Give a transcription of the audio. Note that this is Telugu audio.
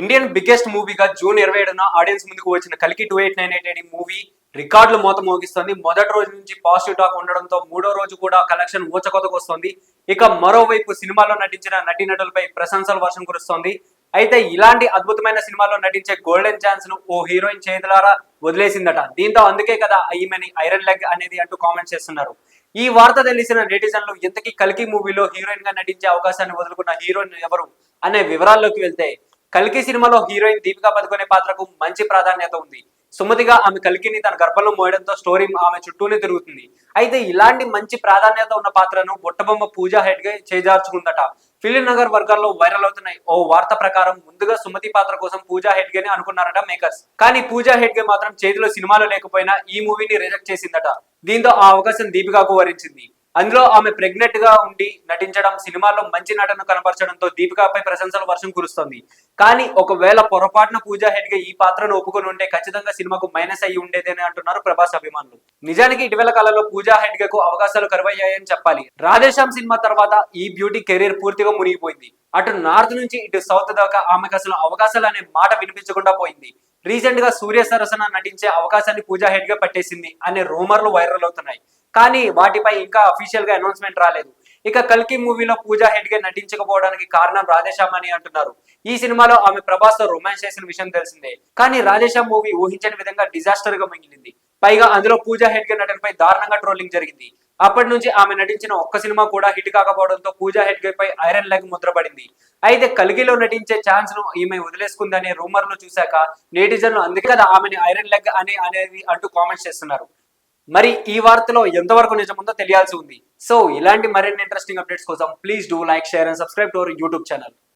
ఇండియన్ బిగ్గెస్ట్ మూవీగా జూన్ ఇరవై ఏడున ఆడియన్స్ ముందుకు వచ్చిన కలికి two eight nine eight eight movie రికార్డులు మోత మోగిస్తుంది. మొదటి రోజు నుంచి పాజిటివ్ టాక్ ఉండడంతో మూడో రోజు కూడా కలెక్షన్ ఊచకొతకు వస్తుంది ఇక మరోవైపు సినిమాలో నటించిన నటీనటులపై ప్రశంసల వర్షం కురుస్తోంది. అయితే ఇలాంటి అద్భుతమైన సినిమాలో నటించే గోల్డెన్ ఛాన్స్ను ఓ హీరోయిన్ చేతులారా వదిలేసిందట. దీంతో అందుకే కదా ఈమెని ఐరన్ లెగ్ అనేది అంటూ కామెంట్ చేస్తున్నారు. ఈ వార్త తెలిసిన నెటిజన్లు ఇంతకీ కలికి మూవీలో హీరోయిన్గా నటించే అవకాశాన్ని వదులుకున్న హీరోయిన్ ఎవరు అనే వివరాల్లోకి వెళ్తే కల్కి సినిమాలో హీరోయిన్ దీపికా పదుకొనే పాత్రకు మంచి ప్రాధాన్యత ఉంది. సుమతిగా ఆమె కల్కిని తన గర్భంలో మోయడంతో స్టోరీ ఆమె చుట్టూనే తిరుగుతుంది. అయితే ఇలాంటి మంచి ప్రాధాన్యత ఉన్న పాత్రను బుట్టబొమ్మ పూజా హెడ్గా చేజార్చుకుందట. ఫిలిం నగర్ వర్గాల్లో వైరల్ అవుతున్నాయి. ఓ వార్త ప్రకారం ముందుగా సుమతి పాత్ర కోసం పూజా హెడ్ అని అనుకున్నారట మేకర్స్. కానీ పూజా హెడ్ గే మాత్రం చేతిలో సినిమాలు లేకపోయినా ఈ మూవీని రిజెక్ట్ చేసిందట. దీంతో ఆ అవకాశం దీపికాకు వరించింది. అందులో ఆమె ప్రెగ్నెంట్గా ఉండి నటించడం సినిమాలో మంచి నటన కనపరచడంతో దీపికాపై ప్రశంసల వర్షం కురుస్తోంది. కానీ ఒకవేళ పొరపాటున పూజా హెడ్గా ఈ పాత్రను ఒప్పుకొని ఉంటే ఖచ్చితంగా సినిమాకు మైనస్ అయ్యి ఉండేదని అంటున్నారు ప్రభాస్ అభిమానులు. నిజానికి ఇటీవల కాలంలో పూజా హెడ్కు అవకాశాలు కరువయ్యాయని చెప్పాలి. రాధేశ్యామ్ సినిమా తర్వాత ఈ బ్యూటీ కెరీర్ పూర్తిగా మునిగిపోయింది. అటు నార్త్ నుంచి ఇటు సౌత్ దాకా ఆమెకు అసలు అవకాశాలు అనే మాట వినిపించకుండా పోయింది. రీసెంట్గా సూర్య సరసన నటించే అవకాశాన్ని పూజా హెడ్గా పట్టేసింది అనే రూమర్లు వైరల్ అవుతున్నాయి. కానీ వాటిపై ఇంకా అఫీషియల్గా అనౌన్స్మెంట్ రాలేదు. ఇక కల్కి మూవీలో పూజా హెడ్గా నటించకపోవడానికి కారణం రాధేశ్యామ్ అని అంటున్నారు. ఈ సినిమాలో ఆమె ప్రభాస్తో రొమాన్స్ చేసిన విషయం తెలిసిందే. కానీ రాధేశ్యామ్ మూవీ ఊహించని విధంగా డిజాస్టర్గా మిగిలింది. పైగా అందులో పూజా హెడ్గా నటనపై దారుణంగా ట్రోలింగ్ జరిగింది. అప్పటి నుంచి ఆమె నటించిన ఒక్క సినిమా కూడా హిట్ కాకపోవడంతో పూజా హెడ్ పై ఐరన్ లెగ్ ముద్రపడింది అయితే కలిగిలో నటించే ఛాన్స్ను ఈమె వదిలేసుకుందనే రూమర్లు చూశాక నేటిజన్లు అందుకే కదా ఆమెని ఐరన్ లెగ్ అని అనేది అంటూ కామెంట్స్ చేస్తున్నారు. మరి ఈ వార్తలో ఎంతవరకు నిజముందో తెలియాల్సి ఉంది. సో ఇలాంటి మరిన్ని ఇంట్రెస్టింగ్ అప్డేట్స్ కోసం please do like share and subscribe to our YouTube channel